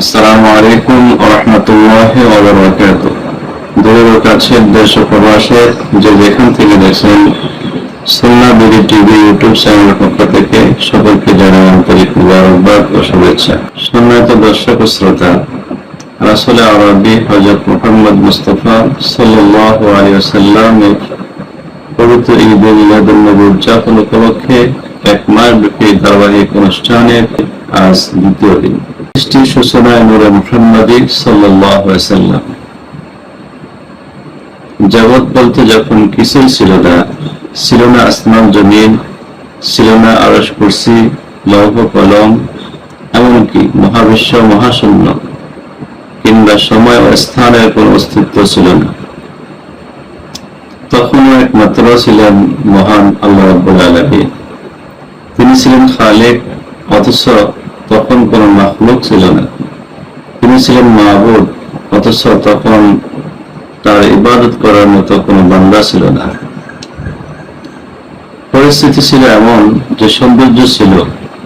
আসসালামু আলাইকুম রহমতুল্লাহ ওবরাকাত দূরের ও কাছের দেশ প্রবাসে যে যেখান থেকে দেখছেন বিডি টিভি ইউটিউব চ্যানেলের পক্ষ থেকে সকলকে জানাই আন্তরিক ও শুভেচ্ছা। সম্মানিত দর্শক শ্রোতা আরবি আলাইহি ওয়াসাল্লামের পবিত্র ঈদ মিলাদুন নবী উদযাপন উপলক্ষে এক মাস ব্যাপী ধারাবাহিক অনুষ্ঠানের আজ দ্বিতীয় দিন। সৃষ্টির সূচনায় নূরে মুহাম্মদী সাল্লাম জগৎ বলতে যখন কিছুই ছিল না ছিল না আসমান, জমিন ছিল না আরস কুরসি, লৌহ কলম, এমনকি মহাবিশ্ব, মহাশূন্য, কিংবা সময় ও স্থানের কোন অস্তিত্ব ছিল না। তখনও একমাত্র ছিলেন মহান আল্লাহ রব্বুল আলামিন। তিনি ছিলেন খালেক, অথচ তখন কোন মাখলুক ছিল না। তিনি ছিলেন মাহবুদ অথচ তখন তার ইবাদত করার মতো কোনো বান্দা ছিল না। পরিস্থিতি ছিল এমন যে সৌন্দর্য ছিল,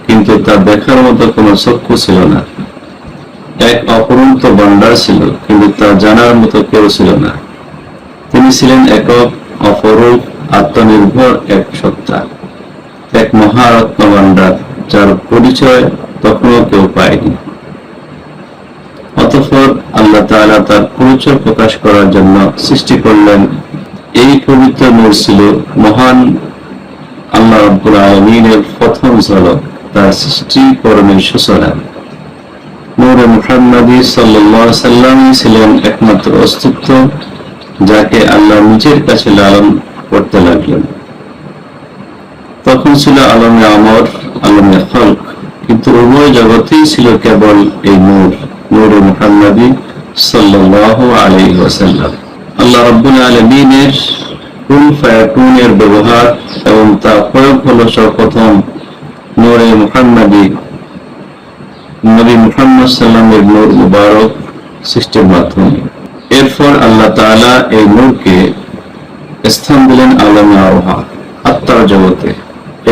কিন্তু তা দেখার মতো কোনো চক্ষু ছিল না। এক অপরন্ত বান্ডার ছিল, কিন্তু তা জানার মতো কেউ ছিল না। তিনি ছিলেন একক, অপরূপ, আত্মনির্ভর এক সত্তা। এক মহারত্ন ভান্ডার যার পরিচয় তখনও কেউ পায়নি। অতঃপর আল্লাহ তাআলা তার পরিচয় প্রকাশ করার জন্য সৃষ্টি করলেন এই পবিত্র নূর ছিল মহান আল্লাহ রাব্বুল আলামিনের প্রথম ঝলক, তার সৃষ্টি করণের সূচনা। নূরে মুহাম্মাদি সাল্লাল্লাহু আলাইহি সাল্লাম ছিলেন একমাত্র অস্তিত্ব, যাকে আল্লাহ নিজের কাছে লালন করতে লাগলেন। তখন ছিল আলমে আমর, আলমে খলক। উভয় জগতেই ছিল কেবল এই নূর নূর মুহাম্মাদি সাল্লাল্লাহু আলাইহি ওয়াসাল্লাম। আল্লাহ রাব্বুল আলামিনের কুন ফায়াকুনের ব্যবহার এবং তা প্রয়োগ হলো সর্বপ্রথম নূরে মুহাম্মাদি, নবী মুহাম্মদ সাল্লামের নূর মুবারক সৃষ্টির মাধ্যমে। এরপর আল্লাহ তাআলা এই নূরকে স্থান দিলেন আলমে আরোহা, আত্মার জগতে।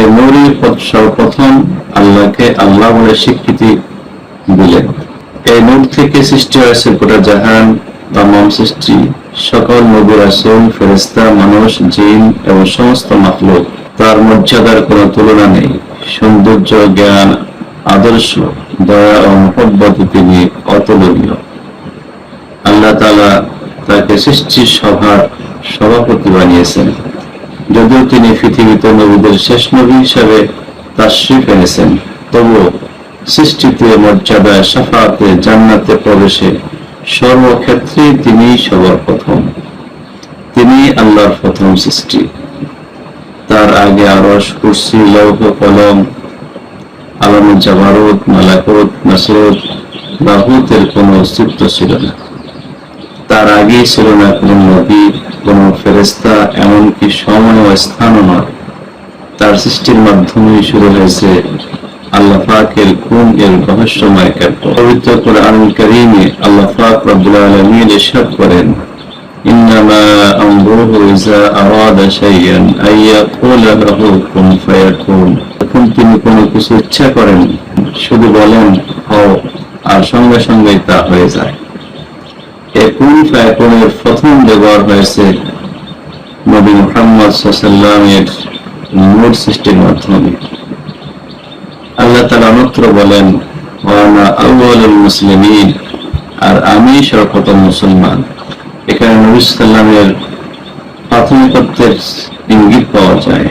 এই সর্বপ্রথম আল্লাহকে আল্লাহ বলে স্বীকৃতি দিলেন। এই নূর থেকে সৃষ্টি হয়েছে গোটা জাহান তামাম সৃষ্টি। সকল নবী রাসূল, ফেরেশতা, মানুষ, জিন এবং সমস্ত মাখলুক তার মর্যাদার কোনো তুলনা নেই। সৌন্দর্য, জ্ঞান, আদর্শ, দয়া ও মহব্বতে তিনি অতুলনীয়। আল্লাহ তালা তাকে সৃষ্টির সভার সভাপতি বানিয়েছেন। যদিও তিনি পৃথিবীতে নবীদের শেষ নবী হিসাবে তাশরিফ এনেছেন, তবুও সৃষ্টিতে, মর্যাদায়, সাফাতে, জান্নাতে প্রবেশে সর্বক্ষেত্রে তিনি সবার প্রথম। তিনি আল্লাহর প্রথম সৃষ্টি। তার আগে আরস কুরসি, লৌহ, কলম আলম জাবারুত মালাকুত, নাসরত বাহুতের কোনো অস্তিত্ব ছিল না। তার আগে ছিল না কোন নবী, কোন ফেরেস্তা এমনকি সময় ও স্থানও নয়। তার সৃষ্টির মাধ্যমেই শুরু হয়েছে করেন তিনি কোনো কিছু ইচ্ছা করেন, শুধু বলেন, হও, আর সঙ্গে সঙ্গে তা হয়ে যায়। কুন প্রথম ব্যবহার হয়েছে নবী মুহাম্মদ সাল্লামের নূর সৃষ্টির মাধ্যমে। আল্লাহ তালা অন্যত্র বলেন ওয়ানা আউয়ালুল মুসলিমিন আর আমি সর্বপ্রথম মুসলমান। এখানে নবী সাল্লামের প্রাথমিকত্বের ইঙ্গিত পাওয়া যায়।